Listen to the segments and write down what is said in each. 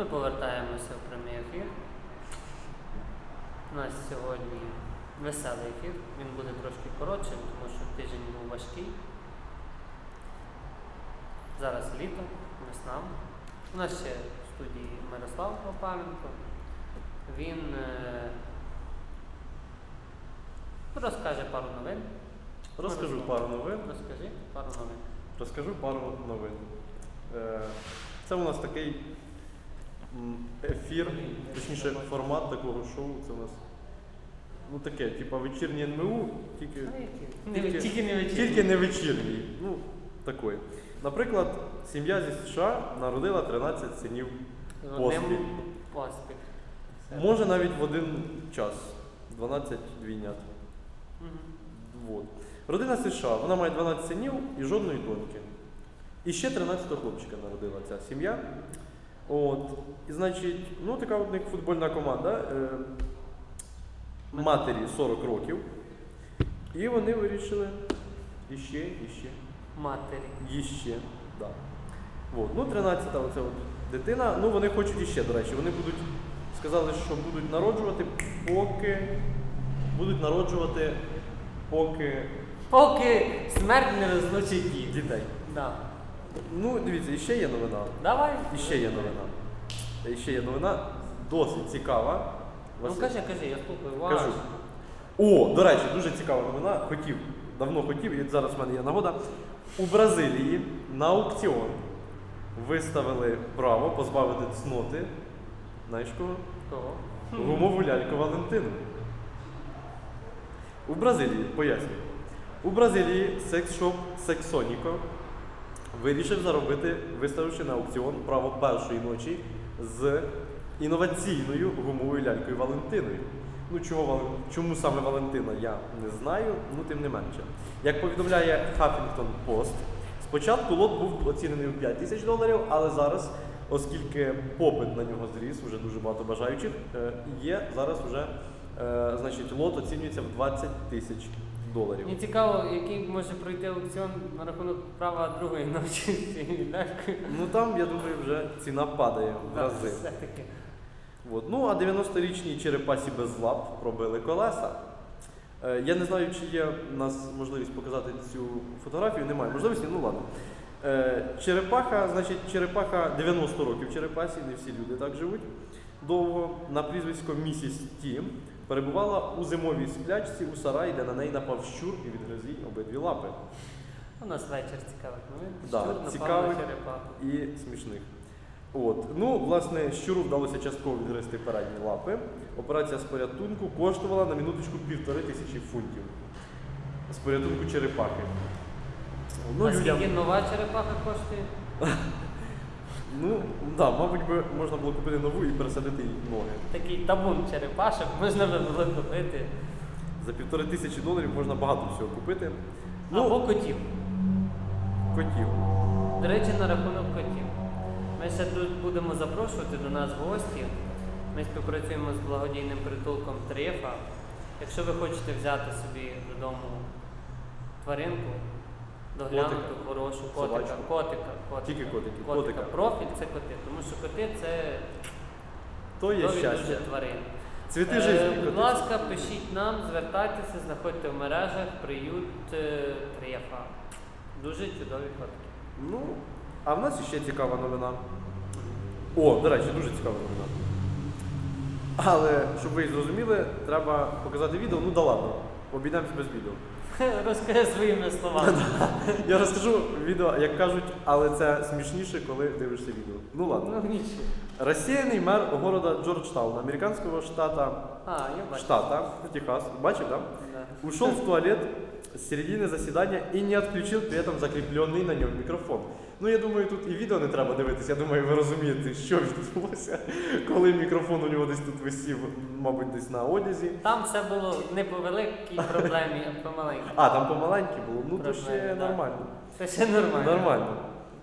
Ми повертаємося в прямий ефір. У нас сьогодні веселий ефір. Він буде трошки коротшим, тому що тиждень був важкий. Зараз літо, весна. У нас ще в студії Мирослав Попавенко. Він е, розкаже пару новин. Розкажу Мирослав, пару новин. Розкажи пару новин. Розкажу пару новин. Е, Це у нас такий ефір, точніше формат такого шоу. Це у нас ну таке, типа вечірнє НМУ, тільки, Не, тільки не вечірній. тільки не вечірній. Ну, такий. Наприклад, сім'я зі США народила 13 синів поспіль. поспіль. Може навіть в один час. 12 двійнят. Мгм. Вот. Родина США, вона має 12 синів і жодної доньки. І ще 13 хлопчика народила ця сім'я. От. І значить, ну така от них футбольна команда. Е, матері 40 років. І вони вирішили іще, іще, Матері. іще. Да. От. Ну, 13-та оця от дитина. Ну, вони хочуть іще, до речі. Вони будуть, сказали, що будуть народжувати, поки будуть народжувати, поки Поки смерть не розлучить їх. дітей. Да. Ну, дивіться, іще є новина. Давай. Іще є новина. І ще є новина досить цікава. Ну Василь. кажи, кажи, я слухаю Кажу. О, до речі, дуже цікава новина. Хотів, давно хотів, і зараз в мене є нагода. У Бразилії на аукціон виставили право позбавити цноти. Знаєш кого? Кого? Гумову ляльку Валентину. У Бразилії, пояснюю. У Бразилії секс-шоп Сексоніко вирішив заробити, виставивши на аукціон право першої ночі з інноваційною гумовою лялькою Валентиною. Ну, чого, чому саме Валентина, я не знаю, ну тим не менше. Як повідомляє Huffington Post, спочатку лот був оцінений у 5 тисяч доларів, але зараз, оскільки попит на нього зріс, вже дуже багато бажаючих, е, є зараз вже, е, значить, лот оцінюється в 20 тисяч доларів. Мені цікаво, який може пройти аукціон на рахунок права другої ночі. Ну там, я думаю, вже ціна падає в рази. все-таки. От. Ну, а 90-річній черепасі без лап пробили колеса. Е, я не знаю, чи є у нас можливість показати цю фотографію. Немає можливості, ну ладно. Е, черепаха, значить, черепаха 90 років черепасі, не всі люди так живуть. Довго на прізвисько місіс Тім перебувала у зимовій сплячці у сараї, де на неї напав щур і відгриз їй обидві лапи. У нас вечір цікавих новин. Да, Щур напав на черепаху. і смішних. От. Ну, власне, щуру вдалося частково відгризти передні лапи. Операція з порятунку коштувала на минуточку півтори тисячі фунтів. З порятунку черепахи. Ну, а людям, нова черепаха коштує? ну, да, мабуть, би можна було купити нову і пересадити їй ноги. Такий табун черепашок можна би було купити. За півтори тисячі доларів можна багато всього купити. Ну, Ну, Або котів. котів. До речі, на рахунок котів. Ми ще тут будемо запрошувати до нас гості. Ми співпрацюємо з благодійним притулком Трефа. Якщо ви хочете взяти собі додому тваринку, доглянуту, Котика. хорошу, котика, Собачку. котика, котика, Тільки котики, котика. Профіль це коти, тому що коти це То є дуже тварини. Цвіти Е, житті. Будь ласка, пишіть нам, звертайтеся, знаходьте в мережах приют е, Трефа. Дуже чудові котики. Ну, а в нас ще цікава новина. О, до речі, дуже цікава новина. Але, щоб ви зрозуміли, треба показати відео. Ну да ладно, обійдемось без відео. Розкажи своїми словами. Я розкажу відео, як кажуть, але це смішніше, коли дивишся відео. Ну ладно. Ну нічого. Розсіяний мер города Джорджтаун, американського штата, А, я бачу. штата Техас, бачив, да? Да. Ушел в туалет с середины заседания и не отключил при этом закріплений на ньому мікрофон. Ну я думаю, тут і відео не треба дивитися. Я думаю, ви розумієте, що відбулося, коли мікрофон у нього десь тут висів, мабуть, десь на одязі. Там все було не по великій проблемі, а по маленькій. А, там помаленькі було, ну то Проблеми, ще да. нормально. Це ще нормально. Нормально.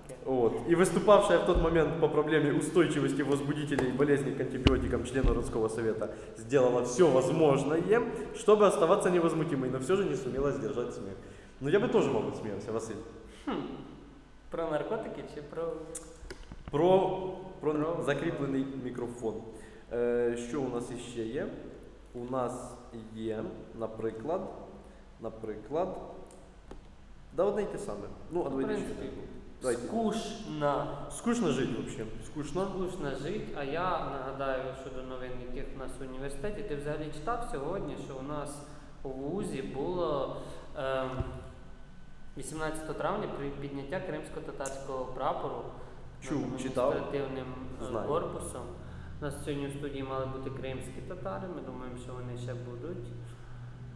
Окей. Вот. И выступавшая в тот момент по проблеме устойчивости возбудителей и болезней к антибиотикам член городского совета сделала все возможное, чтобы оставаться невозмутимой, но все же не сумела сдержать смех. Ну я бы тоже, мабуть, смеялся, Василь. Про наркотики чи про. Про, про Про- закріплений мікрофон. Е, що у нас іще є? У нас є, наприклад, наприклад. Да, одне й те саме. Ну, а В давайте ще. Давайте. скучно. Скучно жити взагалі. Скучно. Скучно жити, а я нагадаю щодо новин, яких у нас в університеті. Ти взагалі читав сьогодні, що у нас у ВУЗі було ем, 18 травня при підняття кримсько-татарського прапору Чув, над читав. адміністративним е, Знаю. корпусом. У нас сьогодні в студії мали бути кримські татари, ми думаємо, що вони ще будуть.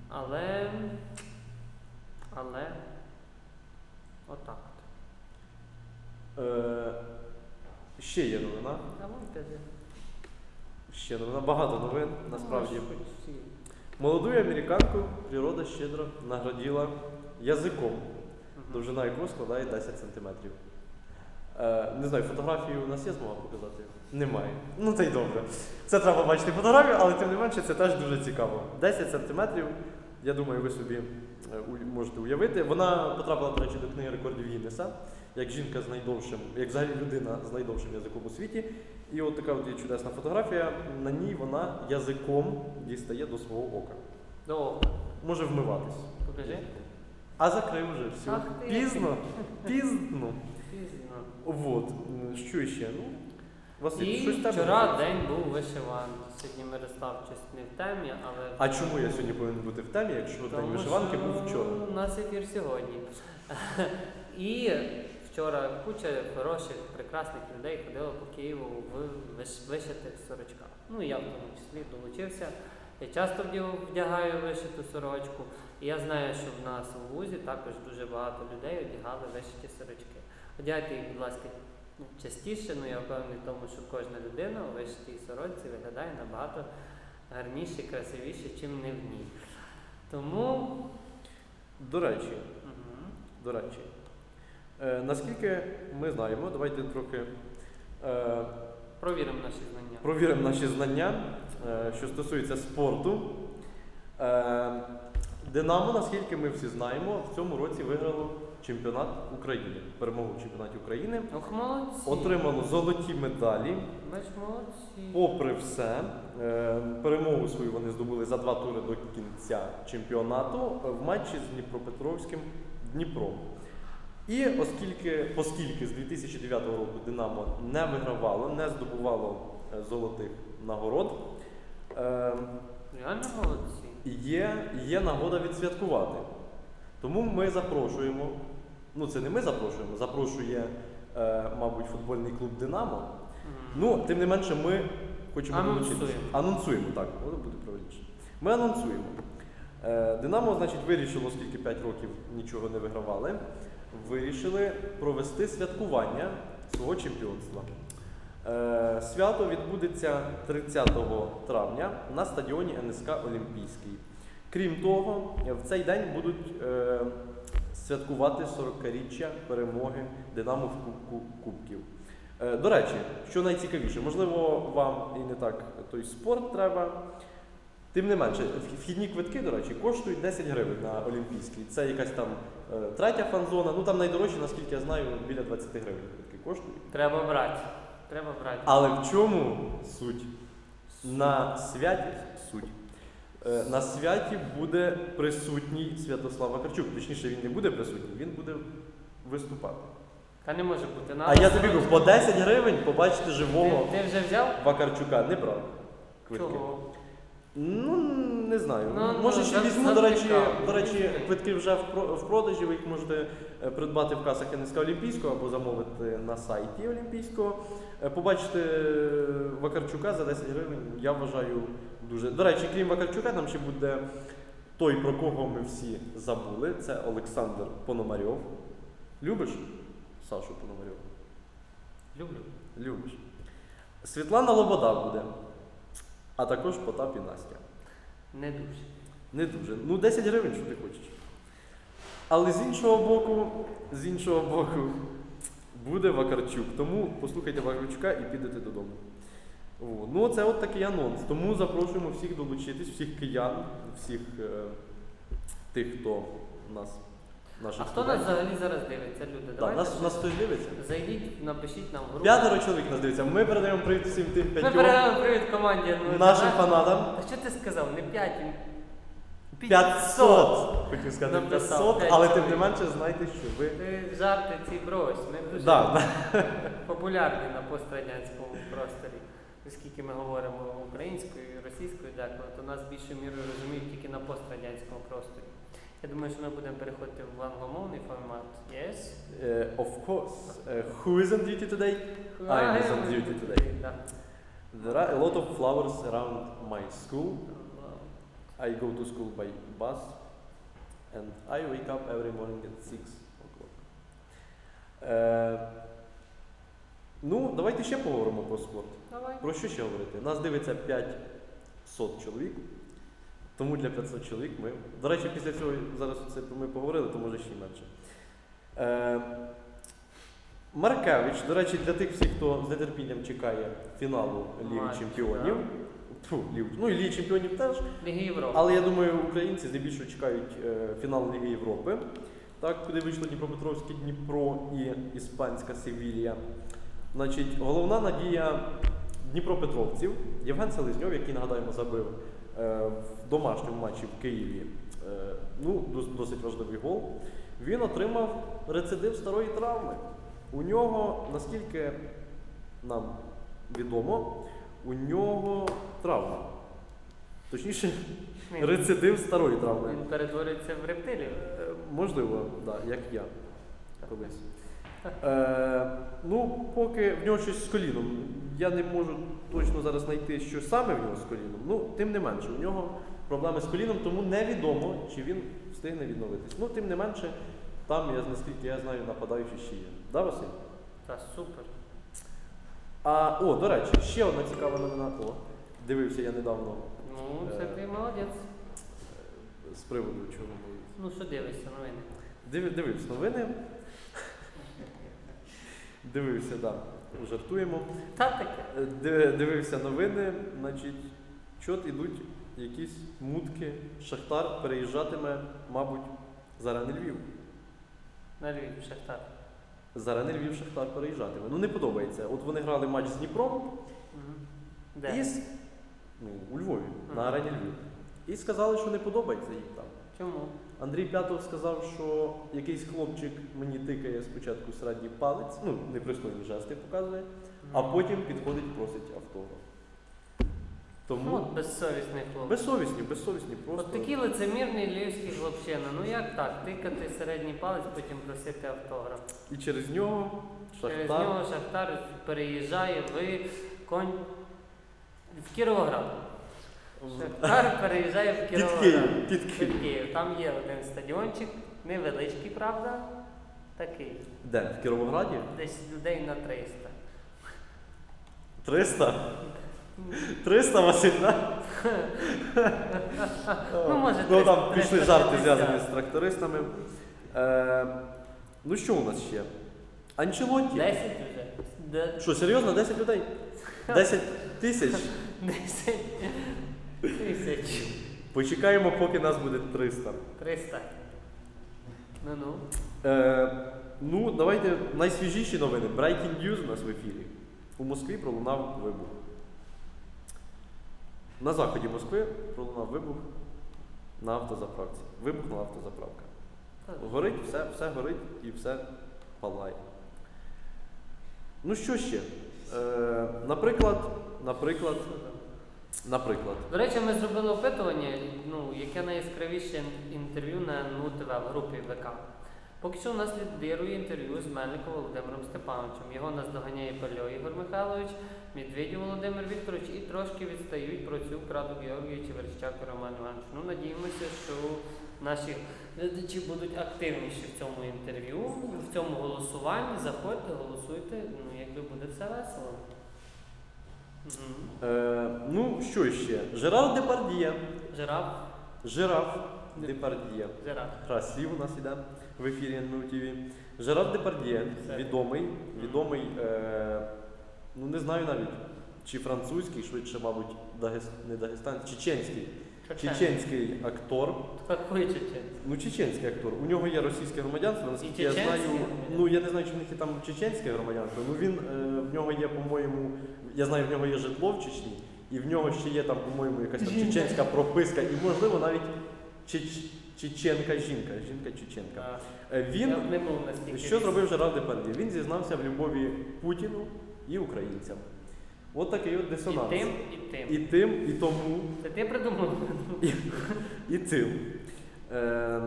Але. Але. Отак. от. Е, ще є новина. А вон кажи. Ще новина. Багато новин, насправді. Ну, хоч всі. Молодую американку природа щедро наградила язиком. Довжина якого складає 10 см. Е, не знаю, фотографію у нас є змога показати? Немає. Ну це й добре. Це треба бачити фотографію, але тим не менше це теж дуже цікаво. 10 см, я думаю, ви собі е, можете уявити. Вона потрапила, до речі, до книги рекордів Гіннеса, як жінка з найдовшим, як взагалі людина з найдовшим язиком у світі. І от така от є чудесна фотографія. На ній вона язиком дістає до свого ока. Добре. Може вмиватись. Покажи. А закрив вже все. Ах ти. Пізно. Пізно. Пізно. Вот. Що ще? Ну, Василь, І щось тебе? вчора день був вишиванки. Сьогодні Мирослав щось не в темі, але. А чому я сьогодні повинен бути в темі, якщо день вишиванки що був вчора? У нас ефір сьогодні. І вчора куча хороших, прекрасних людей ходила по Києву в виш- вишитих сорочках. Ну я в тому числі долучився. Я часто вдя- вдягаю вишиту сорочку. І я знаю, що в нас у вузі також дуже багато людей одягали вишиті сорочки. Одягайте їх, будь ласка, ну, частіше, ну я впевнений в тому, що кожна людина у вишитій сорочці виглядає набагато гарніше і красивіше, чим не в ній. Тому. До речі, Мгм. до речі. Е, наскільки ми знаємо, давайте трохи е, Провіримо наші знання. провіримо наші знання, е, що стосується спорту. Динамо, наскільки ми всі знаємо, в цьому році виграло чемпіонат України. Перемогу в чемпіонаті України. Ох, молодці. Отримало золоті медалі. Бач, молодці. Попри все, е, перемогу свою вони здобули за два тури до кінця чемпіонату в матчі з Дніпропетровським Дніпром. І оскільки, оскільки з 2009 року Динамо не вигравало, не здобувало е, золотих нагород, е, Реально молодці. Є, є нагода відсвяткувати. Тому ми запрошуємо, ну це не ми запрошуємо, запрошує, е, мабуть, футбольний клуб Динамо. Мгм. Ну, тим не менше, ми хочемо Анонсуємо. долучитися. Анонсуємо, так, воно буде правильніше. Ми анонсуємо. Е, Динамо, значить, вирішило, оскільки 5 років нічого не вигравали, вирішили провести святкування свого чемпіонства. Е, Свято відбудеться 30 травня на стадіоні НСК Олімпійський. Крім того, в цей день будуть е, святкувати 40-річчя перемоги Динамо в Кубку Кубків. Е, До речі, що найцікавіше, можливо, вам і не так той спорт треба. Тим не менше, вхідні квитки, до речі, коштують 10 гривень на Олімпійський. Це якась там третя фан-зона. Ну там найдорожчі, наскільки я знаю, біля 20 гривень квитки коштують. Треба брати. Треба брати. Але в чому суть? На святі суть. Е, На святі буде присутній Святослав Вакарчук. Точніше, він не буде присутній, він буде виступати. Та не може бути. А я тобі кажу, по 10 гривень побачити живого Ти, ти вже взяв? Вакарчука. Не брав квитки. Чого? Ну, не знаю. Ну, Може, ну, ще за- візьму. До речі, завтикав. до речі, квитки вже в про- в продажі. Ви їх можете е, придбати в касах НСК Олімпійського або замовити на сайті Олімпійського. Е, Побачити е, Вакарчука за 10 гривень, я вважаю дуже. До речі, крім Вакарчука, там ще буде той, про кого ми всі забули. Це Олександр Пономарьов. Любиш Сашу Пономарьова? Люблю. Любиш. Світлана Лобода буде, а також Потап і Настя. Не дуже. Не дуже. Ну, 10 гривень, що ти хочеш. Але з іншого боку, з іншого боку, буде Вакарчук. Тому послухайте Вакарчука і підете додому. О, ну, це от такий анонс. Тому запрошуємо всіх долучитись, всіх киян, всіх е, тих, хто нас наших А хто нас студентів. взагалі зараз дивиться, люди? Да, Давайте нас, нас хтось дивиться. зайдіть, напишіть нам в групу. П'ятеро чоловік нас дивиться. Ми передаємо привіт всім тим Ми п'ятьом передаємо привіт команді. ну, нашим фанатам. Та що ти сказав? Не 5, 500! Хотів сказати Написав, 500, 500. але тим не менше знайте, що ви. Ти жарти ці брось. Ми дуже Да, да. популярні на пострадянському просторі. Оскільки ми говоримо українською і російською деколи, то нас більшою мірою розуміють тільки на пострадянському просторі. Я думаю, що ми будемо переходити в англомовний формат. Yes? Е, of course. Е, who is on duty today? I is on duty today. Да. There are a lot of flowers around my school. I go to school by bus and I wake up every morning at 6 o'clock. Е, ну, давайте ще поговоримо про спорт. Давай. Про що ще говорити? Нас дивиться 500 чоловік, тому для 500 чоловік ми. До речі, після цього зараз це ми поговорили, то може ще й менше. Е, Маркевич, до речі, для тих всіх, хто з нетерпінням чекає фіналу Ліги Матч, Чемпіонів. Тьфу, Ліг- ну і Ліги Чемпіонів теж. Ліги Європи. Але я думаю, українці здебільшого чекають е, фінал Ліги Європи, так, куди вийшло Дніпропетровське Дніпро і Іспанська Севілія. Значить, головна надія Дніпропетровців Євген Селезньов, який, нагадаємо, забив е, в домашньому матчі в Києві е, ну, досить важливий гол. Він отримав рецидив старої травми. У нього, наскільки нам відомо, у нього травма. Точніше, рецидив старої травми. Він перетворюється в рептилію. Е, Можливо, да, як я колись. Е, ну, поки в нього щось з коліном. Я не можу точно зараз знайти, що саме в нього з коліном. Ну, тим не менше, у нього проблеми з коліном, тому невідомо, чи він встигне відновитись. Ну, тим не менше, там, я, наскільки я знаю, нападаючий ще є. Да, Василь? Та супер. А, о, до речі, ще одна цікава новина. О, дивився я недавно Ну, це Е. ти молодець. е, з приводу чого ми. Ну що дивишся, новини? Див, дивився новини. Дивився, так. Да. Жартуємо. Та таке. Е, Дивився новини, значить, чот ідуть якісь мутки. Шахтар переїжджатиме, мабуть, зараз не Львів. На Львів, Шахтар. Зараз не Львів Шахтар переїжджатиме. Ну не подобається. От вони грали матч з Дніпром Мгм. Де? і с- ну, у Львові, на Ага. арені Львів. І сказали, що не подобається їм там. Чому? Андрій П'ятов сказав, що якийсь хлопчик мені тикає спочатку середній палець, ну, непристойні жести показує, а потім підходить, просить автограф. Ну, Тому от безсовісний хлопець. безсовісні, безсовісні просто. От такі лицемірні львівські хлопчина. Ну як так? Тикати середній палець, потім просити автограф. І через нього Через нього Шахтар переїжджає в конь в Кіровоград. Шахтар переїжджає в Під Київ, під. Київ. Там є один стадіончик, невеличкий, правда? Такий. Де? В Кіровограді? Десь людей на 300. 300? 300 Василь, да? Ну, може, ну там 300, пішли жарти 350. зв'язані з трактористами. Е, ну що у нас ще? Анчелотті. 10 вже. Де- Що, серйозно, 10 людей? 10 тисяч? 10 тисяч. Почекаємо, поки нас буде 300. 300. Ну ну. Е, ну, давайте найсвіжіші новини. Breaking news у нас в ефірі. У Москві пролунав вибух. На заході Москви пролунав вибух на автозаправці. Вибухнула автозаправка. Горить, все, все горить і все палає. Ну що ще? Е, наприклад, наприклад, наприклад. До речі, ми зробили опитування, ну, яке найяскравіше інтерв'ю на НУ ТВ в групі ВК. Поки що у нас лідирує інтерв'ю з Мельником Володимиром Степановичем. Його наздоганяє Пальо Ігор Михайлович, Медведів Володимир Вікторович і трошки відстають про цю Краду Георгійович і Роман Іванович. Ну, надіємося, що наші глядачі будуть активніші в цьому інтерв'ю, в цьому голосуванні. Заходьте, голосуйте, ну якби буде все весело. Е, ну, що ще? Жерар Депардіє. Жираф, Жираф Депардіє. жираф. Слів у нас іде в ефірі НМУ ТВ. Жерар Депардіє, відомий, відомий, е, ну не знаю навіть, чи французький, швидше, мабуть, Дагес, не Дагестан, чеченський чеченський актор. Какой чечен? Ну, чеченський актор. У нього є російське громадянство, наскільки я знаю. Ну я не знаю, чи в них є там чеченське громадянство. Ну він е, в нього є, по-моєму, я знаю, в нього є житло в Чечні, і в нього ще є там, по-моєму, якась там чеченська прописка, і можливо навіть. Чеченка жінка. Жінка чеченка. Е, Він не був що зробив Жерар Депардє? Він зізнався в любові Путіну і українцям. От такий от І тим, і тим. І тим, і тому, Це ти придумав? і цим. Е,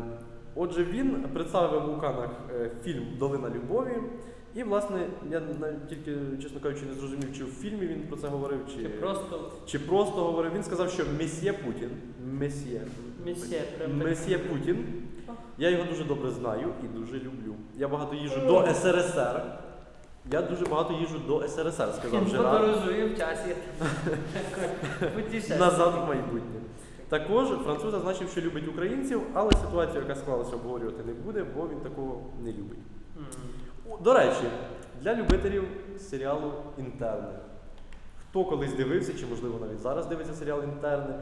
отже, він представив у Канах е, фільм Долина любові. І, власне, я навіть тільки, чесно кажучи, не зрозумів, чи в фільмі він про це говорив, чи, Чи просто чи просто говорив. Він сказав, що месьє Путін. Месьє. Месьє, прям. Месьє Путін. Я його дуже добре знаю і дуже люблю. Я багато їжджу до СРСР. Я дуже багато їжджу до СРСР, сказав Він Жерар. подорожує в часі. Назад в майбутнє. Також француз зазначив, що любить українців, але ситуацію, яка склалася, обговорювати не буде, бо він такого не любить. До речі, для любителів серіалу Інтерни. Хто колись дивився, чи можливо навіть зараз дивиться серіал Інтерни.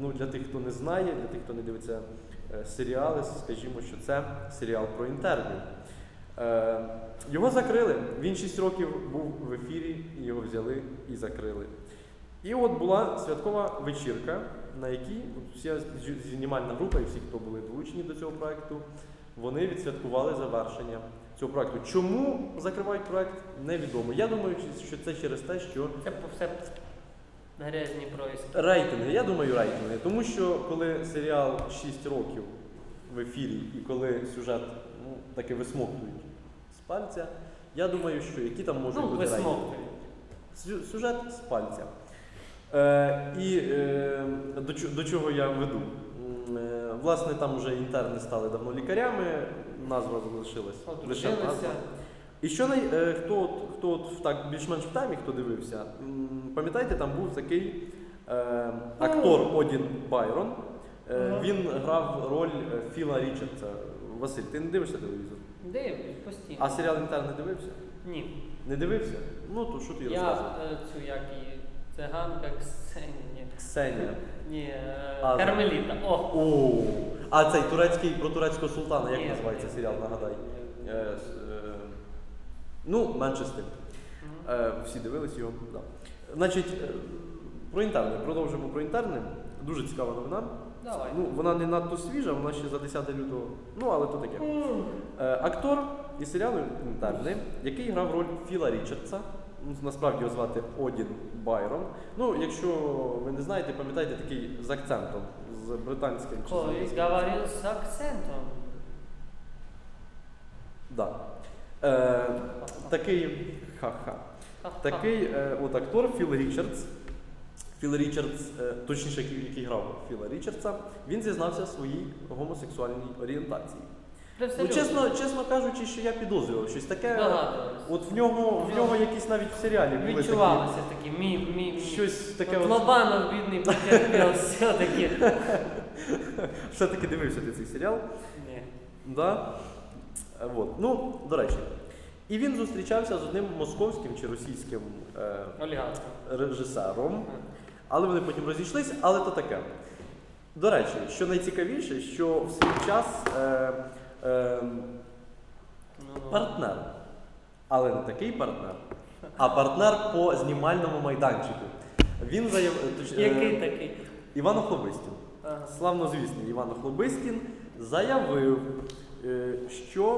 Ну, для тих, хто не знає, для тих, хто не дивиться е, серіали, скажімо, що це серіал про інтернів. Е, його закрили. Він 6 років був в ефірі, його взяли і закрили. І от була святкова вечірка, на якій вся знімальна група і всі, хто були долучені до цього проекту, вони відсвяткували завершення цього проекту. Чому закривають проект, невідомо. Я думаю, що це через те, що Це по- все грязні проїзд. рейтинги, я думаю, рейтинги. Тому що коли серіал 6 років в ефірі і коли сюжет ну, таки висмоктують з пальця, я думаю, що які там можуть Ну, бути рейтинги. Сю- Сюжет з пальця. Е, і е, до, чо- до чого я веду? М, Е, власне, там вже інтерни стали давно лікарями, назва залишилась. лише назва. І що най, е, хто, от, хто от так більш-менш в темі, хто дивився, пам'ятаєте, там був такий е, актор Одін Байрон. Е. Він грав роль е, Філа Річардса. Василь, ти не дивишся телевізор? Дивлюсь, постійно. А серіал інтерн не дивився? Ні. Не дивився? Ну то що ти Я розказуєш? е, цю як її циганка Ксенія. Ксенія. Ні, е, А, Кармеліта. О! О, а цей турецький про турецького султана, як Ні, називається ні. серіал, нагадай. Е, с- е, ну, менше з тим. Е, всі дивились його. Да. Значить, е, про інтерни. Продовжимо про інтерни. Дуже цікава новина. Давай. Ну, вона не надто свіжа, вона ще за 10 лютого. Ну, але то таке. Е, актор із серіалу Інтерни, який грав роль Філа Річардса. Ну, Насправді його звати Одін Байрон. Ну, якщо ви не знаєте, пам'ятаєте такий з акцентом, з британським чи Колись говорив з акцентом. Да. Е, такий ха-ха. Такий е, от актор Філ Річардс. Філ Річардс, е, точніше, який, який грав Філа Річардса, він зізнався в своїй гомосексуальній орієнтації. Ну, чесно, чесно кажучи, що я підозрював щось таке. Догадувались. От в нього, в нього якісь навіть в серіалі були Відчувалося такі мі, мі, мі. такі. Щось таке. От От, Лобанов, бідний, потерпів все-таки. все-таки дивився ти цей серіал. Ні. Да? Е, От. Ну, до речі. І він зустрічався з одним московським чи російським е, режисером. Але вони потім розійшлись, але то таке. До речі, що найцікавіше, що в свій час е, е, партнер, але не такий партнер, а партнер по знімальному майданчику. Він заяв... точ- е, Який такий? Іван Охлобистін. Ага. Славнозвісний Іван Охлобистін заявив, е, що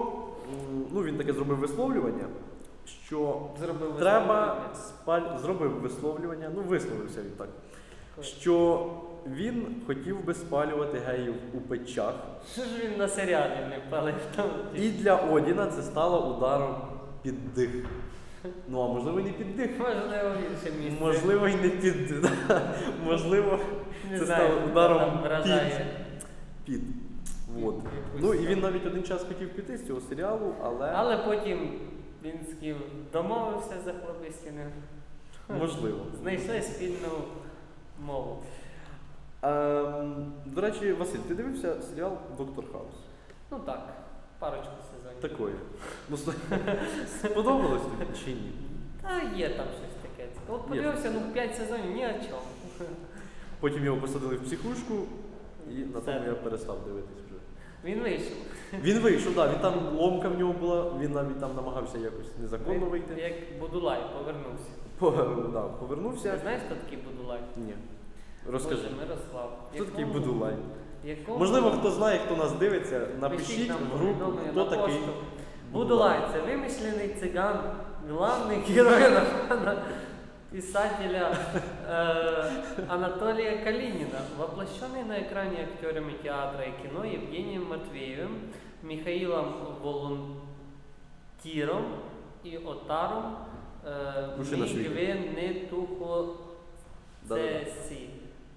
м, ну, він таке зробив висловлювання, що Зробив треба спаль... зробив висловлювання, ну висловився він так, що він хотів би спалювати геїв у печах. Що ж він на серіалі не палив там? І для Одіна це стало ударом під дих. Ну, а можливо, і не під дих. Можливо, в інше місце. Можливо, і не під. дих. Можливо, не це знаю, стало ударом там вражає. під. От. Ну і він навіть один час хотів піти з цього серіалу, але, Але потім він з ким домовився за хлопистіною. можливо. Знайшли спільну мову. Ем, до речі, Василь, ти дивився серіал Доктор Хаус? Ну так, парочку сезонів. Такої. Ну, сподобалось тобі чи ні? Та є там щось таке. От подивився, ну 5 сезонів ні о чому. Потім його посадили в психушку, І на тому я перестав дивитись вже. Він вийшов. Він вийшов, так, він там ломка в нього була, він навіть там намагався якось незаконно вийти. Як Будулай повернувся. По- да, Ти повернувся. знаєш, хто такий Будулай? Ні. Розкажи. Боже, Мирослав. Хто такий Якому- Будулай? якому- Можливо, хто знає, хто нас дивиться, Пишіть напишіть нам в групу, повідомлення хто на такий. пошту. Будулай це вимышлений циган, главний герой романа писателя э, Анатолия Калинина, воплощенный на экране актерами театра и кино Евгением Матвеевым, Михаилом Волонтиром и Отаром э, Пиши на світі.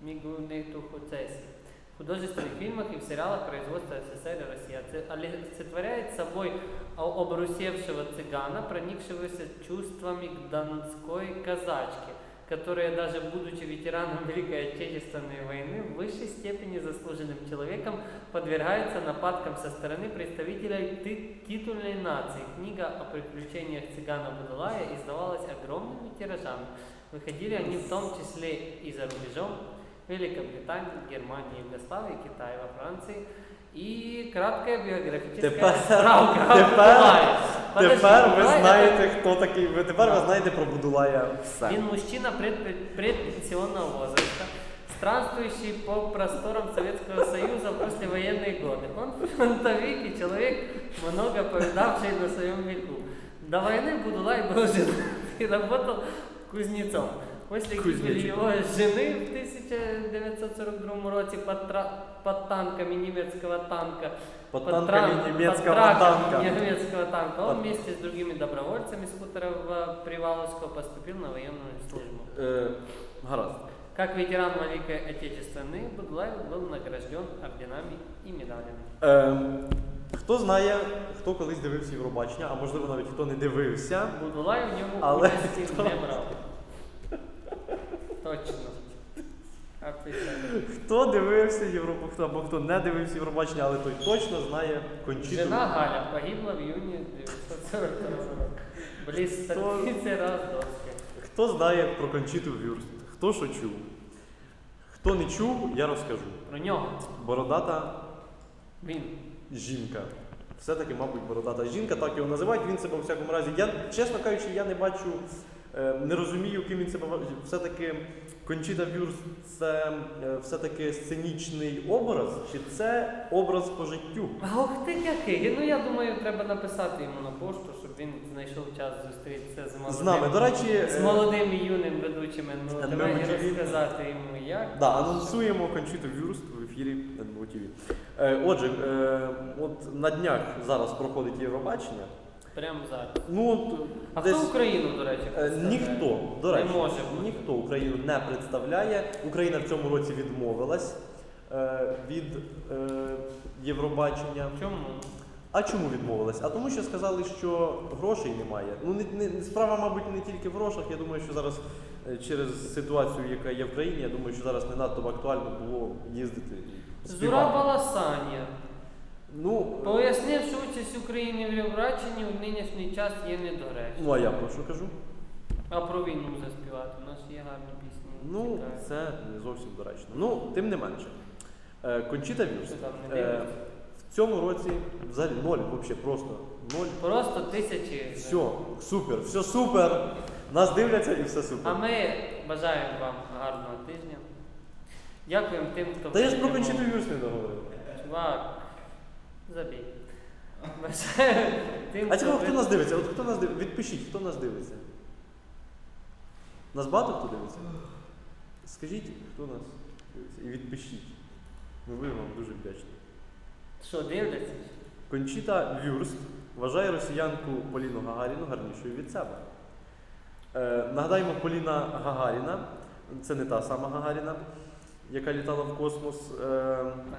Мигвенетухоцеси. В художественных фильмах и в сериалах производства СССР и России олицетворяет собой обрусевшего цыгана, проникшегося чувствами к донской казачке, которая даже будучи ветераном Великой Отечественной войны, в высшей степени заслуженным человеком подвергается нападкам со стороны представителей титульной нации. Книга о приключениях цыгана Будулая издавалась огромными тиражами. Выходили они в том числе и за рубежом, Великобритании, Германии, Югославии, Китае, во Франции. И краткая биографическая Тепер- справка о тепер- Будулае. Подожди, Тепер ви Будулай это- знаєте, хто такий. Ви тепер ви знаєте про Будулая все. Он мужчина предпе- предпенсионного возраста, странствующий по просторам Советского Союза в послевоенные годы. Он фронтовик и человек, много повидавший на своем веку. До войны Будулай был женат и работал кузнецом. После гибели Кузнечик. его жены в 1942 році тра- под танками немецкого танка Под под танками немецкого танка. немецкого танка. Он вместе с другими добровольцами с хутора в Приваловского поступил на военную службу. Е, гаразд. Как ветеран Великой Отечественной, Будулай был награжден орденами и медалями. Е, хто знає, хто колись дивився Євробачення, а можливо навіть хто не дивився. Будулай в ньому участі не брав. Точно. Хто дивився Європу, або хто не дивився Євробачення, але той точно знає Кончіту. Жена Галя погибла в июне 1942 года. Близ столицы Роздовской. Хто знає про Кончіту Вюрст? Хто що чув? Хто не чув, я розкажу. Про нього. Бородата Він. жінка. Все-таки, мабуть, бородата жінка, так його називають. Він себе у всякому разі. Я, чесно кажучи, я не бачу, не розумію, ким він себе все-таки Кончіта Вюрст це е, все-таки сценічний образ, чи це образ по життю? Ох ти який. Ну я думаю, треба написати йому на пошту, щоб він знайшов час зустрітися з молодим. З нами. До речі, З е, молодим і юним ведучим НМО НМО ТВ і розказати йому як. Да, анонсуємо Кончіту Вюрст в ефірі НБУ ТВ. Е, отже, е, от на днях зараз проходить Євробачення. Прямо зараз. Ну, А десь хто Україну, до речі, е, представляє? ніхто, до Не речі, може бути. ніхто Україну не представляє. Україна в цьому році відмовилась е, від е, Євробачення. Чому? А чому відмовилась? А тому, що сказали, що грошей немає. Ну не, не справа, мабуть, не тільки в грошах. Я думаю, що зараз через ситуацію, яка є в країні, я думаю, що зараз не надто актуально було їздити. Зура. Баласанія. Ну, Пояснив, що участь України в Євробаченні у нинішній час є недоречно. ну а я про що кажу? А про війну заспівати. У нас є гарні пісні. Ну, цікаві. це не зовсім доречно. Ну, тим не менше. Е, Кончіта Вюрст. Ти там не Е, дивишся? в цьому році взагалі ноль, взагалі просто ноль. Просто тисячі. Все, супер, все супер. Нас дивляться і все супер. А ми бажаємо вам гарного тижня. Дякуємо тим, хто Та я ж про прийняв. Кончіту Вюрст не договорив. Чувак, забій. Бажаю тим, А цікаво, хто нас дивиться? От хто нас дивиться? Відпишіть, хто нас дивиться? Нас багато хто дивиться? Скажіть, хто нас дивиться. І відпишіть. Ми будемо вам дуже вдячні. Що, дивляться? Кончіта Вюрст вважає росіянку Поліну Гагаріну гарнішою від себе. Е, нагадаємо, Поліна Гагаріна, це не та сама Гагаріна, яка літала в космос. Е,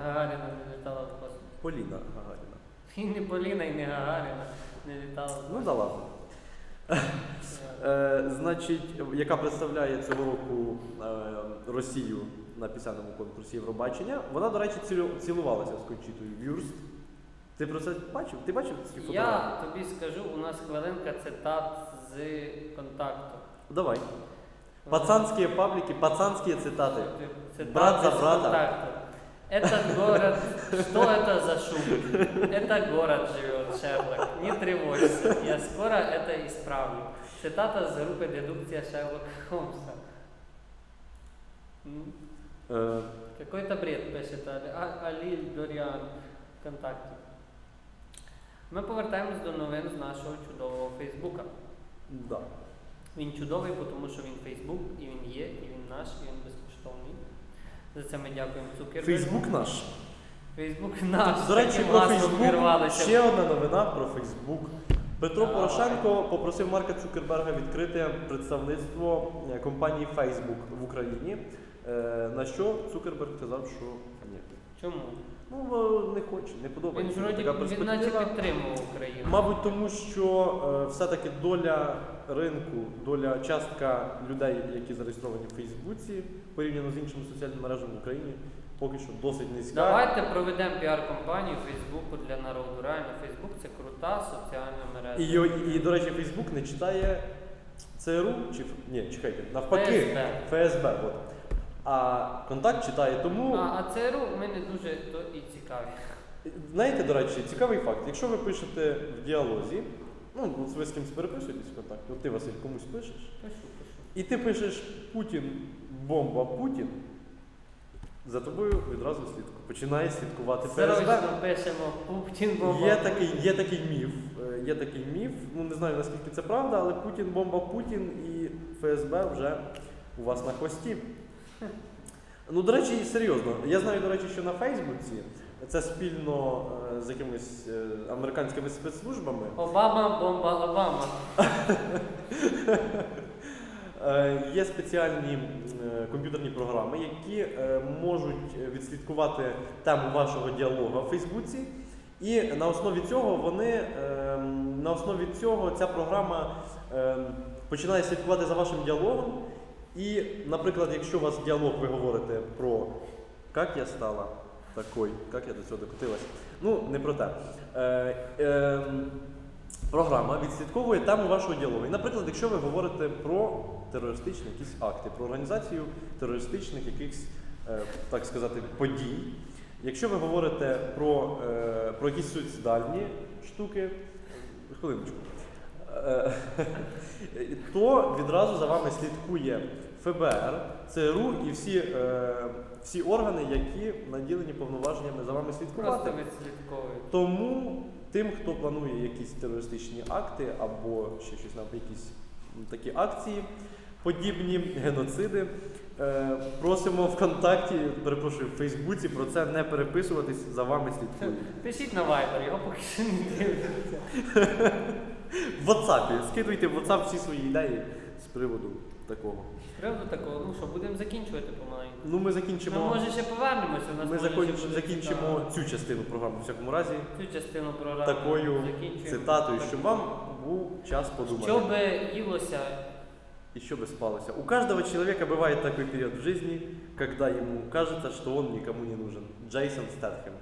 Гагаріна не літала в космос. Поліна Гагаріна. І не Поліна, і не Гагаріна не літала Ну да ладно. Е, значить, яка представляє цього року е, Росію на пісенному конкурсі Євробачення. Вона, до речі, цілю- цілувалася з Кончітою Вюрст. Ти про це бачив? Ти бачив ці фотографії? Я тобі скажу, у нас хвилинка цитат з контакту. Давай. Пацанські пабліки, пацанські цитати. Цитати Брат за з брата. контакту. Этот город, что это за шум? Это город живет, Шерлок. Не тревожься, я скоро это исправлю. Цитата з групи «Дедукція Шерлока Холмса». М, Е, Какой-то бред пишет Али- А- Алі Доріан ВКонтакті. Ми повертаємось до новин з нашого чудового Фейсбука. да. Він чудовий, бо тому що він Фейсбук, і він є, і він наш, і він безкоштовний. за це ми дякуємо Цукербергу. Фейсбук наш. Фейсбук наш. До речі, про Фейсбук ще одна новина про Фейсбук. Петро. Порошенко попросив Марка Цукерберга відкрити представництво е, компанії Facebook в Україні. Е, На що Цукерберг сказав, що ні. Чому? Ну, е, не хоче, не Він подобається. вроді така він наче підтримував Україну. Мабуть, тому що е, все-таки доля ринку, доля частка людей, які зареєстровані в Фейсбуці, порівняно з іншими соціальними мережами в Україні, поки що досить низька. Давайте проведемо піар-компанію Фейсбуку для народу. Реально, Фейсбук це крута соціальна мережа. І, і, і, до речі, Фейсбук не читає ЦРУ чи ні, чекайте, навпаки, ФСБ. ФСБ. От. А контакт читає тому. А, а ЦРУ ми не дуже то і цікаві. Знаєте, до речі, цікавий факт. Якщо ви пишете в діалозі, ну ви з кимось переписуєтесь в контакті, от ти Василь комусь пишеш, Пишу, пишу. і ти пишеш Путін, бомба Путін, за тобою відразу слідку. Починає слідкувати ФСБ. Срочно пишемо Путін бомба. Є такий, є такий міф. е, Є такий міф. Ну не знаю наскільки це правда, але Путін бомба Путін і ФСБ вже у вас на хвості. Ну, до речі, серйозно. Я знаю, до речі, що на Фейсбуці це спільно е, з якимись е, американськими спецслужбами. Обама, бомба, Обама. Е, Є спеціальні е, комп'ютерні програми, які е, можуть відслідкувати тему вашого діалогу в Фейсбуці. І на основі цього вони е, на основі цього ця програма е, починає слідкувати за вашим діалогом. І, наприклад, якщо у вас діалог, ви говорите про як я стала такою, як я до цього докотилась. Ну, не про те. Е, е, програма відслідковує тему вашого діалогу. І, наприклад, якщо ви говорите про терористичні якісь акти, про організацію терористичних якихось, е, так сказати, подій. Якщо ви говорите про, е, про якісь суїцидальні штуки, хвилиночку, е, то відразу за вами слідкує ФБР, ЦРУ і всі, всі органи, які наділені повноваженнями за вами слідкувати. Тому тим, хто планує якісь терористичні акти або ще щось на якісь такі акції, подібні геноциди, е, просимо ВКонтакті, перепрошую, в Фейсбуці про це не переписуватись, за вами слідкують. Пишіть на Viber, його поки що не дивляться. В WhatsApp, скидуйте в WhatsApp всі свої ідеї з приводу такого. З приводу такого, ну що, будемо закінчувати помаленьку. Ну, ми закінчимо. Ми може ще повернемося, у нас Ми може закон- ще буде закінчимо цікаво. цю частину програми в всякому разі цю частину програми. такою закінчуємо. цитатою, щоб вам був час подумати. Щоб їлося И чтобы спалось. У каждого человека бывает такой период в жизни, когда ему кажется, что он никому не нужен. Джейсон Стэтхэм.